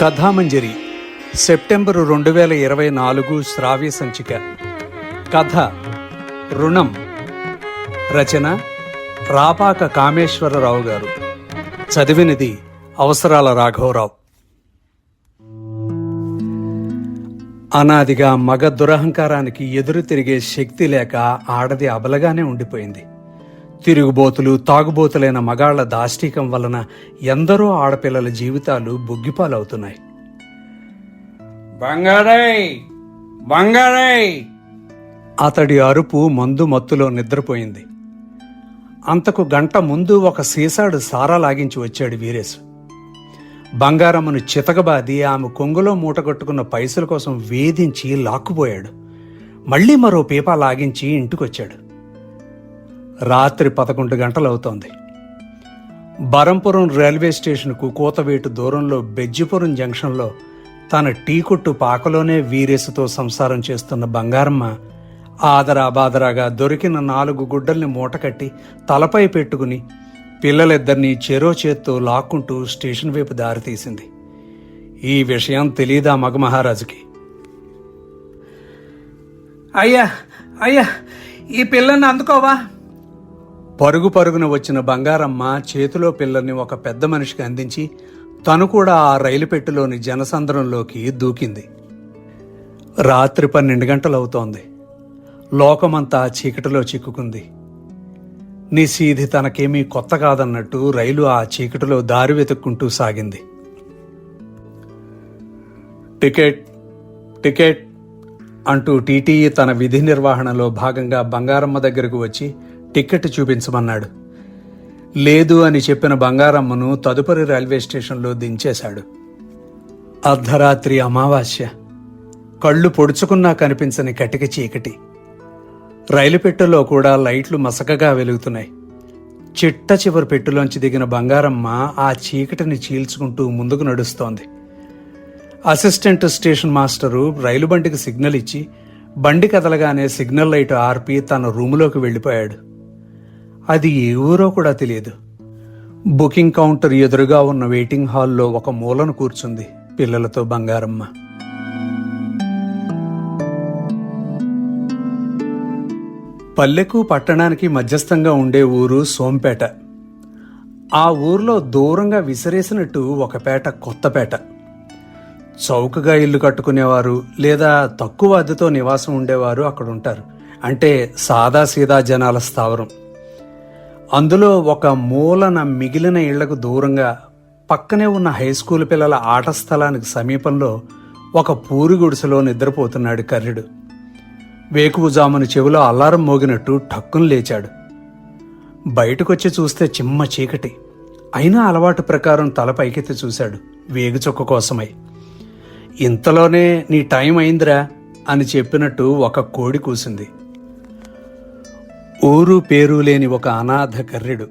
కథామంజరి September రెండు వేల ఇరవై నాలుగు శ్రావ్య సంచిక. కథ రుణం. రచన రాపాక కామేశ్వరరావు గారు. చదివినది అవసరాల రాఘవరావు. అనాదిగా మగ దురహంకారానికి ఎదురు తిరిగే శక్తి లేక ఆడది అబలగానే ఉండిపోయింది. తిరుగుబోతులు తాగుబోతులైన మగాళ్ళ దాష్టీకం వలన ఎందరో ఆడపిల్లల జీవితాలు బుగ్గిపాలవుతున్నాయి. బంగారై! బంగారై! అతడి అరుపు మందు మత్తులో నిద్రపోయింది. అంతకు గంట ముందు ఒక సీసాడు సారా లాగించి వచ్చాడు వీరేశ్. బంగారమ్మను చితకబాది ఆమె కొంగులో మూటగొట్టుకున్న పైసల కోసం వేధించి లాక్కుపోయాడు. మళ్ళీ మరో పీపా లాగించి ఇంటికొచ్చాడు. రాత్రి పదకొండు గంటలు అవుతోంది బరంపురం రైల్వే స్టేషన్కు కూతవేటు దూరంలో బెజ్జిపురం జంక్షన్లో తన టీ కొట్టు పాకలోనే వీరేసుతో సంసారం చేస్తున్న బంగారమ్మ ఆదరా బాదరాగా దొరికిన నాలుగు గుడ్డల్ని మూటకట్టి తలపై పెట్టుకుని పిల్లలిద్దరినీ చెరో చేత్తో లాక్కుంటూ స్టేషన్ వైపు దారితీసింది. ఈ విషయం తెలీదా మగ మహారాజుకి అయ్యా అయ్యా ఈ పిల్లని అందుకోవా? పరుగు పరుగున వచ్చిన బంగారమ్మ చేతిలో పిల్లల్ని ఒక పెద్ద మనిషికి అందించి తను కూడా ఆ రైలు పెట్టెలోని జనసంద్రంలోకి దూకింది. రాత్రి పన్నెండు గంటలవుతోంది. లోకమంతా చీకటిలో చిక్కుకుంది. నిశీధి తనకేమీ కొత్త కాదన్నట్టు రైలు ఆ చీకటిలో దారి వెతుక్కుంటూ సాగింది. టికెట్ టికెట్ అంటూ టీటీఈ తన విధి నిర్వహణలో భాగంగా బంగారమ్మ దగ్గరకు వచ్చి టిక్కెట్ చూపించమన్నాడు. లేదు అని చెప్పిన బంగారమ్మను తదుపరి రైల్వే స్టేషన్లో దించేశాడు. అర్ధరాత్రి అమావాస్య. కళ్ళు పొడుచుకున్నా కనిపించని కటిక చీకటి. రైలు పెట్టెలో కూడా లైట్లు మసకగా వెలుగుతున్నాయి. చిట్ట చివరి పెట్టెలోంచి దిగిన బంగారమ్మ ఆ చీకటిని చీల్చుకుంటూ ముందుకు నడుస్తోంది. అసిస్టెంట్ స్టేషన్ మాస్టరు రైలు బండికి సిగ్నల్ ఇచ్చి బండి కదలగానే సిగ్నల్ లైట్ ఆర్పి తన రూములోకి వెళ్ళిపోయాడు. అది ఏ ఊరో కూడా తెలియదు. బుకింగ్ కౌంటర్ ఎదురుగా ఉన్న వెయిటింగ్ హాల్లో ఒక మూలను కూర్చుంది పిల్లలతో బంగారమ్మ. పల్లెకు పట్టణానికి మధ్యస్థంగా ఉండే ఊరు సోంపేట. ఆ ఊర్లో దూరంగా విసిరేసినట్టు ఒక పేట కొత్తపేట చౌకగా ఇల్లు కట్టుకునేవారు లేదా తక్కువ అద్దెతో నివాసం ఉండేవారు అక్కడ ఉంటారు అంటే సాదా సీదా జనాల స్థావరం. అందులో ఒక మూలన మిగిలిన ఇళ్ళకు దూరంగా పక్కనే ఉన్న హై స్కూల్ పిల్లల ఆట స్థలానికి సమీపంలో ఒక పూరి గుడిసెలో నిద్రపోతున్నాడు కర్రుడు. వేకువజామున చెవిలో అల్లారం మోగినట్టు టక్కును లేచాడు. బయటకొచ్చి చూస్తే చిమ్మ చీకటి. అయినా అలవాటు ప్రకారం తల పైకెత్తి చూశాడు వేగుచొక్క కోసమై. ఇంతలోనే నీ టైం అయిందిరా అని చెప్పినట్టు ఒక కోడి కూసింది. ఊరు పేరు లేని ఒక అనాథ కర్రెడు.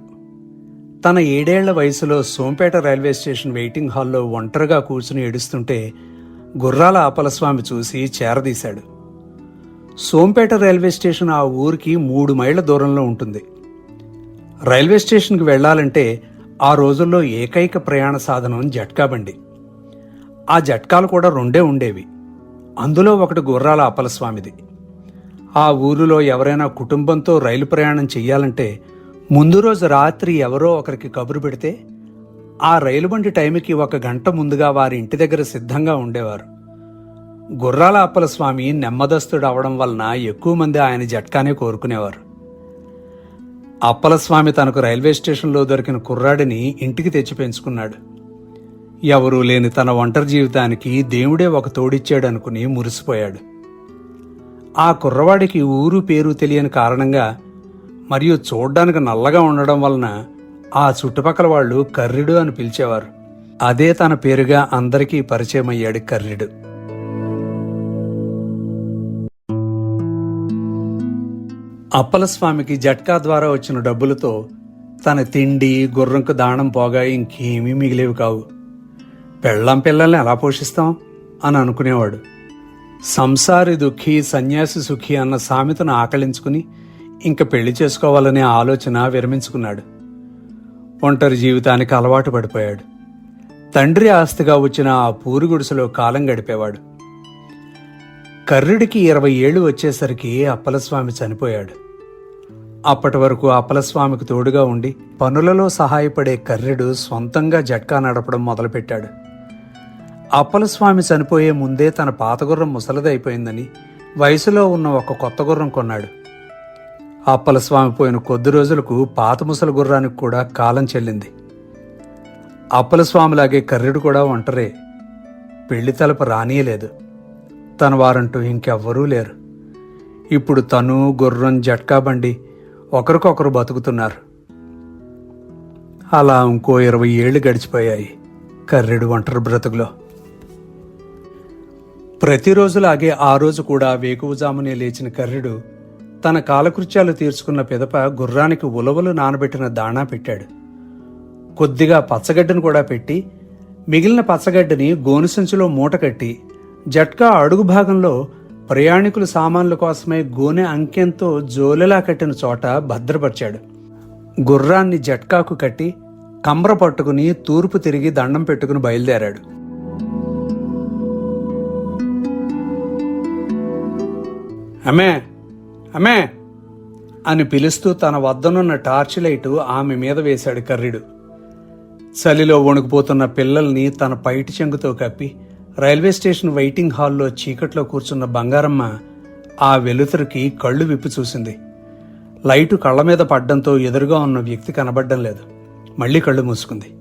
తన ఏడేళ్ళ వయసులో సోంపేట రైల్వే స్టేషన్ వెయిటింగ్ హాల్లో ఒంటరిగా కూర్చుని ఏడుస్తుంటే గుర్రాల ఆపలస్వామి చూసి చేరదీశాడు. సోంపేట రైల్వే స్టేషన్ ఆ ఊరికి మూడు మైళ్ళ దూరంలో ఉంటుంది. రైల్వే స్టేషన్కి వెళ్ళాలంటే ఆ రోజుల్లో ఏకైక ప్రయాణ సాధనం జట్కా బండి. ఆ జట్కాలు కూడా రెండే ఉండేవి. అందులో ఒకటి గుర్రాల అప్పలస్వామిది ఆ ఊరిలో ఎవరైనా కుటుంబంతో రైలు ప్రయాణం చెయ్యాలంటే ముందు రోజు రాత్రి ఎవరో ఒకరికి కబురు పెడితే ఆ రైలు బండి టైంకి ఒక గంట ముందుగా వారి ఇంటి దగ్గర సిద్ధంగా ఉండేవారు. గుర్రాల అప్పల స్వామి నెమ్మదస్తుడు అవడం వలన ఎక్కువ మంది ఆయన జట్కానే కోరుకునేవారు. అప్పలస్వామి తనకు రైల్వే స్టేషన్లో దొరికిన కుర్రాడిని ఇంటికి తెచ్చి పెంచుకున్నాడు. ఎవరూ లేని తన ఒంటరి జీవితానికి దేవుడే ఒక తోడిచ్చాడనుకుని మురిసిపోయాడు. ఆ కుర్రవాడికి ఊరు పేరు తెలియని కారణంగా మరియు చూడ్డానికి నల్లగా ఉండడం వలన ఆ చుట్టుపక్కల వాళ్ళు కర్రిడు అని పిలిచేవారు. అదే తన పేరుగా అందరికీ పరిచయం అయ్యాడు కర్రిడు. అప్పలస్వామికి జట్కా ద్వారా వచ్చిన డబ్బులతో తన తిండి గుర్రంకు దానం పోగా ఇంకేమీ మిగిలేవి కావు. పెళ్ళం పిల్లల్ని ఎలా పోషిస్తాం? అని అనుకునేవాడు. సంసారి దుఃఖి సన్యాసి సుఖి అన్న సామెతను ఆకలించుకుని ఇంక పెళ్ళి చేసుకోవాలనే ఆలోచన విరమించుకున్నాడు. ఒంటరి జీవితానికి అలవాటు పడిపోయాడు. తండ్రి ఆస్తిగా వచ్చిన ఆ పూరి గుడిసెలో కాలం గడిపేవాడు. కర్రుడికి ఇరవై ఏళ్ళు వచ్చేసరికి అప్పలస్వామి చనిపోయాడు. అప్పటి వరకు అప్పలస్వామికి తోడుగా ఉండి పనులలో సహాయపడే కర్రెడు సొంతంగా జట్కా నడపడం మొదలుపెట్టాడు. అప్పలస్వామి చనిపోయే ముందే తన పాత గుర్రం ముసలిదైపోయిందని వయసులో ఉన్న ఒక కొత్త గుర్రం కొన్నాడు. అప్పలస్వామి పోయిన కొద్ది రోజులకు పాత ముసలి గుర్రానికి కూడా కాలం చెల్లింది. అప్పలస్వామిలాగే కర్రెడు కూడా ఒంటరే. పెళ్ళి తలపు రానియలేదు తన వారంటూ ఇంకెవ్వరూ లేరు. ఇప్పుడు తను గుర్రం జట్కా బండి ఒకరికొకరు బతుకుతున్నారు. అలా ఇంకో ఇరవై ఏళ్ళు గడిచిపోయాయి కర్రెడు ఒంటరి బ్రతుకులో. ప్రతిరోజులాగే ఆ రోజు కూడా వేకువజామునే లేచిన కర్రుడు తన కాలకృత్యాలు తీర్చుకున్న పిదప గుర్రానికి ఉలవలు నానబెట్టిన దాణా పెట్టాడు. కొద్దిగా పచ్చగడ్డను కూడా పెట్టి మిగిలిన పచ్చగడ్డని గోను సంచిలో మూట కట్టి జట్కా అడుగు భాగంలో ప్రయాణికుల సామాన్ల కోసమే గోనె అంకెంతో జోలెలా కట్టిన చోట భద్రపరిచాడు. గుర్రాన్ని జట్కాకు కట్టి కంబ్ర పట్టుకుని తూర్పు తిరిగి దండం పెట్టుకుని బయలుదేరాడు. అమ్మే అమ్మే అని పిలుస్తూ తన వద్దనున్న టార్చ్ లైటు ఆమె మీద వేశాడు కర్రీడు. చలిలో వణుకుపోతున్న పిల్లల్ని తన పైటి చెంగుతో కప్పి రైల్వే స్టేషన్ వెయిటింగ్ హాల్లో చీకట్లో కూర్చున్న బంగారమ్మ ఆ వెలుతురికి కళ్ళు విప్పి చూసింది. లైటు కళ్ళ మీద పడ్డంతో ఎదురుగా ఉన్న వ్యక్తి కనబడ్డం లేదు. మళ్ళీ కళ్ళు మూసుకుంది.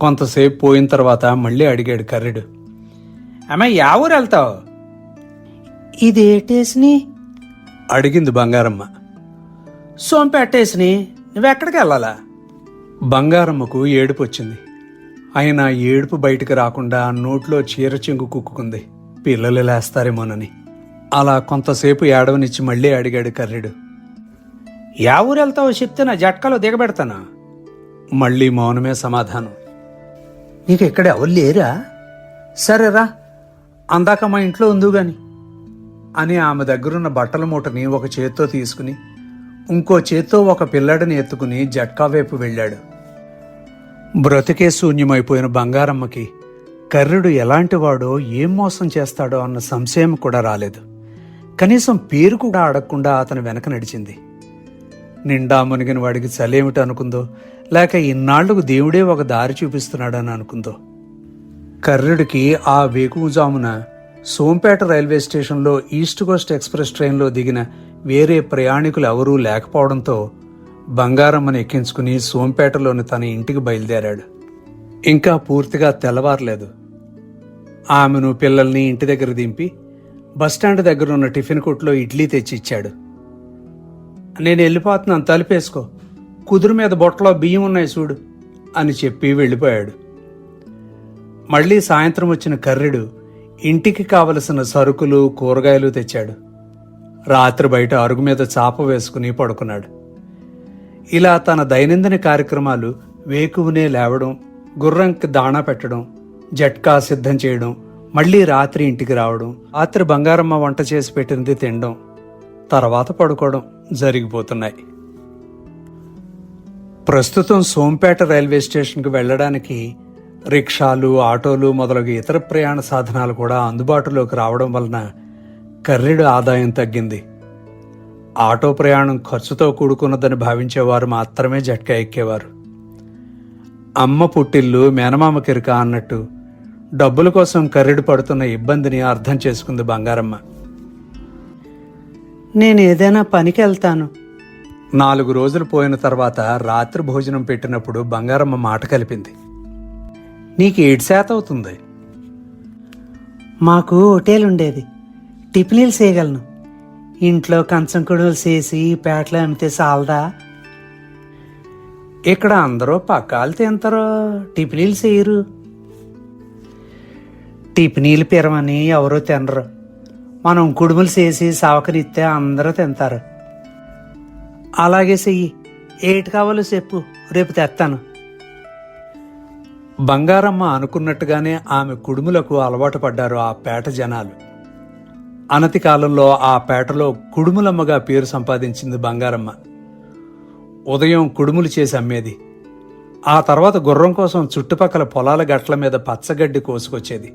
కొంతసేపు పోయిన తర్వాత మళ్ళీ అడిగాడు కర్రెడు. అమ్మ యా ఊరు వెళ్తావు ఇదేటేసిని అడిగింది బంగారమ్మ. సోంపేటేసిని నువ్వెక్కడికి వెళ్ళాలా? బంగారమ్మకు ఏడుపు వచ్చింది అయినా ఏడుపు బయటకు రాకుండా నోట్లో చీర చెంగు కుక్కుకుంది. పిల్లలు లేస్తారేమోనని. అలా కొంతసేపు ఏడవనిచ్చి మళ్ళీ అడిగాడు కర్రెడు. యా ఊరు వెళ్తావో చెప్తే నా జట్కాలో దిగబెడతాను? మళ్ళీ మౌనమే సమాధానం. నీకు ఇక్కడ ఎవరు లేరా? సరేరా అందాక మా ఇంట్లో ఉందు గాని అని ఆమె దగ్గరున్న బట్టల మూటని ఒక చేత్తో తీసుకుని ఇంకో చేత్తో ఒక పిల్లడిని ఎత్తుకుని జట్కా వైపు వెళ్ళాడు. బ్రతికే శూన్యమైపోయిన బంగారమ్మకి కర్రుడు ఎలాంటివాడో ఏం మోసం చేస్తాడో అన్న సంశయం కూడా రాలేదు. కనీసం పేరు కూడా అడగకుండా అతను వెనక నడిచింది. నిండా మునిగిన వాడికి చలేమిటి అనుకుందో లేక ఇన్నాళ్ళకు దేవుడే ఒక దారి చూపిస్తున్నాడని అనుకుందో. కర్రుడికి ఆ వేకువజామున సోంపేట రైల్వే స్టేషన్లో ఈస్ట్ కోస్ట్ ఎక్స్ప్రెస్ ట్రైన్లో దిగిన వేరే ప్రయాణికులు ఎవరూ లేకపోవడంతో బంగారమ్మని ఎక్కించుకుని సోంపేటలోని తన ఇంటికి బయలుదేరాడు. ఇంకా పూర్తిగా తెల్లవారలేదు. ఆమెను పిల్లల్ని ఇంటి దగ్గర దింపి బస్టాండ్ దగ్గర ఉన్న టిఫిన్ కొట్లో ఇడ్లీ తెచ్చి ఇచ్చాడు నేను వెళ్ళిపోతున్నాను తలుపేసుకో. కుదురు మీద బొట్టలో బియ్యం ఉన్నాయి చూడు అని చెప్పి వెళ్ళిపోయాడు. మళ్ళీ సాయంత్రం వచ్చిన కర్రెడు ఇంటికి కావలసిన సరుకులు కూరగాయలు తెచ్చాడు. రాత్రి బయట అరుగు మీద చాప వేసుకుని పడుకున్నాడు. ఇలా తన దైనందిన కార్యక్రమాలు వేకువనే లేవడం గుర్రంకి దాణా పెట్టడం జట్కా సిద్ధం చేయడం మళ్ళీ రాత్రి ఇంటికి రావడం రాత్రి బంగారమ్మ వంట చేసి పెట్టినది తినడం తర్వాత పడుకోవడం జరిగిపోతున్నాయి. ప్రస్తుతం సోంపేట రైల్వే స్టేషన్కి వెళ్ళడానికి రిక్షాలు ఆటోలు మొదలగు ఇతర ప్రయాణ సాధనాలు కూడా అందుబాటులోకి రావడం వలన కర్రెడు ఆదాయం తగ్గింది. ఆటో ప్రయాణం ఖర్చుతో కూడుకున్నదని భావించేవారు మాత్రమే జట్కా ఎక్కేవారు. అమ్మ పుట్టిల్లు మేనమామ కిరక అన్నట్టు డబ్బుల కోసం కర్రెడు పడుతున్న ఇబ్బందిని అర్థం చేసుకుంది బంగారమ్మ. నేను ఏదైనా పనికి వెళ్తాను. నాలుగు రోజులు పోయిన తర్వాత రాత్రి భోజనం పెట్టినప్పుడు బంగారమ్మ మాట కలిపింది. నీకు ఏడు శాతం అవుతుంది. మాకు హోటల్ ఉండేది. టిఫినీలు చేయగలను. ఇంట్లో కంచం కొడులు చేసి పేటలో అమ్మితే చాలదా? ఇక్కడ అందరూ పక్కాలు తింటారో టిఫినీలు చేయరు. టిఫినీలు పిరమని ఎవరో తినరు. మనం కుడుములు చేసి సావకనిస్తే అందరూ తింటారు అలాగే చెయ్యి. ఏటి కావాలో చెప్పు. రేపు తెస్తాను. బంగారమ్మ అనుకున్నట్టుగానే ఆమె కుడుములకు అలవాటు పడ్డారు ఆ పేట జనాలు. అనతి కాలంలో ఆ పేటలో కుడుములమ్మగా పేరు సంపాదించింది బంగారమ్మ. ఉదయం కుడుములు చేసి అమ్మేది. ఆ తర్వాత గుర్రం కోసం చుట్టుపక్కల పొలాల గట్ల మీద పచ్చగడ్డి కోసుకొచ్చేది.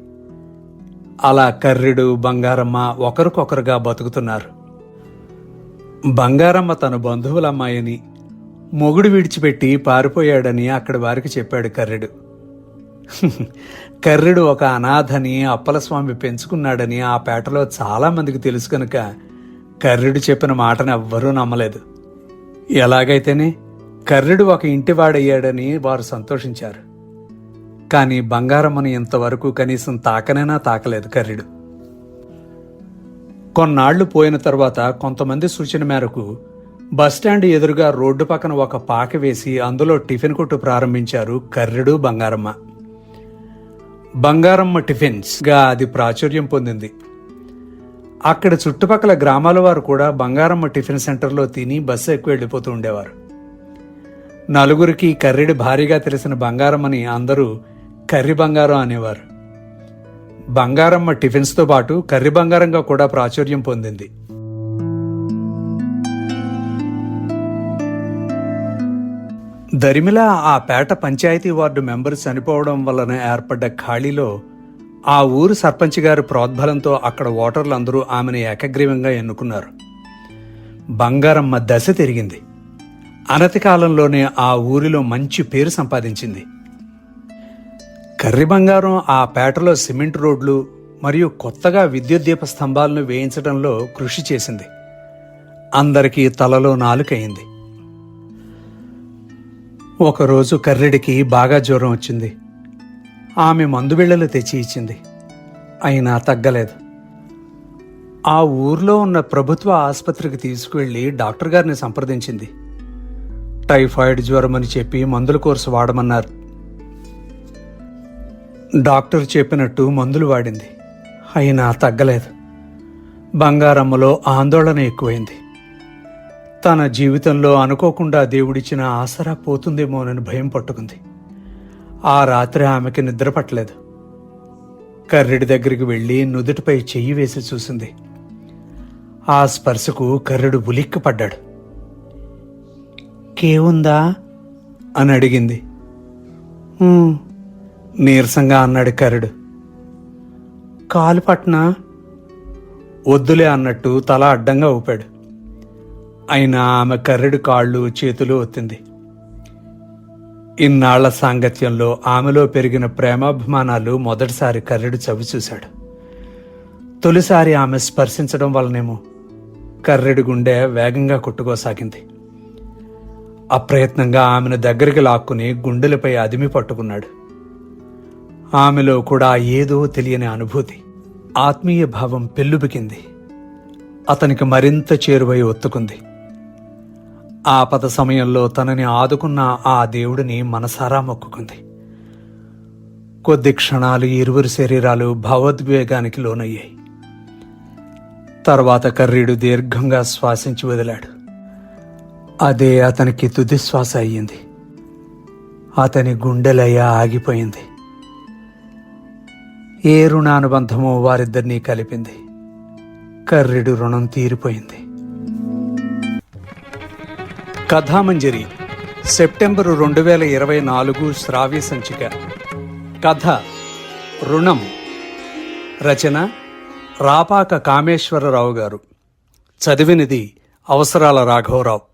అలా కర్రెడు బంగారమ్మ ఒకరికొకరుగా బతుకుతున్నారు. బంగారమ్మ తన బంధువులమ్మాయని మొగుడు విడిచిపెట్టి పారిపోయాడని అక్కడి వారికి చెప్పాడు కర్రెడు. కర్రెడు ఒక అనాథని అప్పలస్వామి పెంచుకున్నాడని ఆ పేటలో చాలామందికి తెలుసు కనుక కర్రెడు చెప్పిన మాటను ఎవ్వరూ నమ్మలేదు. ఎలాగైతేనే కర్రెడు ఒక ఇంటివాడయ్యాడని వారు సంతోషించారు. కానీ బంగారమ్మను ఇంతవరకు కనీసం తాకనైనా తాకలేదు కర్రెడు. కొన్నాళ్ళు పోయిన తర్వాత కొంతమంది సూచన మేరకు బస్టాండ్ ఎదురుగా రోడ్డు పక్కన ఒక పాక వేసి అందులో టిఫిన్ కొట్టు ప్రారంభించారు కర్రెడు బంగారమ్మ. బంగారమ్మ టిఫిన్స్. గా అది ప్రాచుర్యం పొందింది. అక్కడ చుట్టుపక్కల గ్రామాల వారు కూడా బంగారమ్మ టిఫిన్ సెంటర్లో తిని బస్సు ఎక్కువ వెళ్ళిపోతూ ఉండేవారు. నలుగురికి కర్రెడి భారీగా తెలిసిన బంగారమ్మని అందరూ కర్రి బంగారం అనేవారు. బంగారమ్మ టిఫిన్స్తో పాటు కర్రి బంగారంగా కూడా ప్రాచుర్యం పొందింది. దరిమిలా ఆ పేట పంచాయతీ వార్డు మెంబర్ చనిపోవడం వలన ఏర్పడ్డ ఖాళీలో ఆ ఊరు సర్పంచ్ గారి ప్రోద్బలంతో అక్కడ ఓటర్లందరూ ఆమెను ఏకగ్రీవంగా ఎన్నుకున్నారు. బంగారమ్మ దశ తిరిగింది. అనతి కాలంలోనే ఆ ఊరిలో మంచి పేరు సంపాదించింది. కర్రి బంగారం ఆ పేటలో సిమెంట్ రోడ్లు మరియు కొత్తగా విద్యుత్ దీప స్తంభాలను వేయించడంలో కృషి చేసింది. అందరికీ తలలో నాలుకయింది. ఒకరోజు కర్రెడికి బాగా జ్వరం వచ్చింది. ఆమె మందు బిళ్ళలు తెచ్చి ఇచ్చింది. అయినా తగ్గలేదు. ఆ ఊర్లో ఉన్న ప్రభుత్వ ఆసుపత్రికి తీసుకువెళ్ళి డాక్టర్ గారిని సంప్రదించింది. టైఫాయిడ్ జ్వరం అని చెప్పి మందుల కోర్సు వాడమన్నారు. డాక్టర్ చెప్పినట్టు మందులు వాడింది. అయినా తగ్గలేదు. బంగారమ్మలో ఆందోళన ఎక్కువైంది. తన జీవితంలో అనుకోకుండా దేవుడిచ్చిన ఆసరా పోతుందేమోనని భయం పట్టుకుంది. ఆ రాత్రి ఆమెకి నిద్ర పట్టలేదు. కర్రెడి దగ్గరికి వెళ్ళి నుదుటిపై చెయ్యి వేసి చూసింది. ఆ స్పర్శకు కర్రెడు ఉలిక్కి పడ్డాడు కేవుందా? అని అడిగింది. నీరసంగా అన్నాడు కర్రెడు. కాలు పట్నా? వద్దులే అన్నట్టు తల అడ్డంగా ఊపాడు. అయినా ఆమె కర్రెడు కాళ్ళు చేతులు ఒత్తింది. ఇన్నాళ్ళ సాంగత్యంలో ఆమెలో పెరిగిన ప్రేమాభిమానాలు మొదటిసారి కర్రెడు చవి చూశాడు. తొలిసారి ఆమె స్పర్శించడం వల్లనేమో కర్రెడు గుండె వేగంగా కొట్టుకోసాగింది. అప్రయత్నంగా ఆమెను దగ్గరికి లాక్కుని గుండెలపై అదిమి పట్టుకున్నాడు. ఆమెలో కూడా ఏదో తెలియని అనుభూతి ఆత్మీయ భావం పెల్లుబికింది. అతనికి మరింత చేరువై ఒత్తుకుంది. ఆపద సమయంలో తనని ఆదుకున్న ఆ దేవుడిని మనసారా మొక్కుకుంది. కొద్ది క్షణాలు ఇరువురి శరీరాలు భావోద్వేగానికి లోనయ్యాయి. తర్వాత కర్రీడు దీర్ఘంగా శ్వాసించి వదిలాడు. అదే అతనికి తుది శ్వాస అయ్యింది. అతని గుండెలయ్య ఆగిపోయింది. ఏ రుణానుబంధమో వారిద్దరినీ కలిపింది. కర్రెడు రుణం తీరిపోయింది. కథామంజరి సెప్టెంబరు రెండు వేల ఇరవై నాలుగు శ్రావ్య సంచిక. కథ రుణం. రచన రాపాక కామేశ్వరరావు గారు. చదివినది అవసరాల రాఘవరావు.